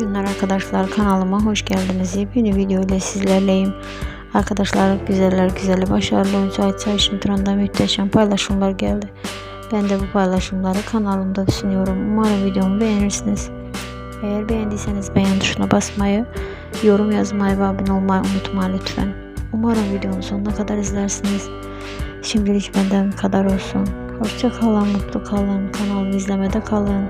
günler arkadaşlar kanalıma hoş geldiniz. Yepyeni video ile sizlerleyim. Arkadaşlar güzeller güzeli başarılı oyuncu Ayça Şimtron'da mühteşem paylaşımlar geldi. Ben de bu paylaşımları kanalımda sunuyorum. Umarım videomu beğenirsiniz. Eğer beğendiyseniz beğen tuşuna basmayı, yorum yazmayı ve abone olmayı unutma lütfen. Umarım videonun sonuna kadar izlersiniz. Şimdilik benden kadar olsun. Hoşça kalın, mutlu kalın. Kanalımı izlemede kalın.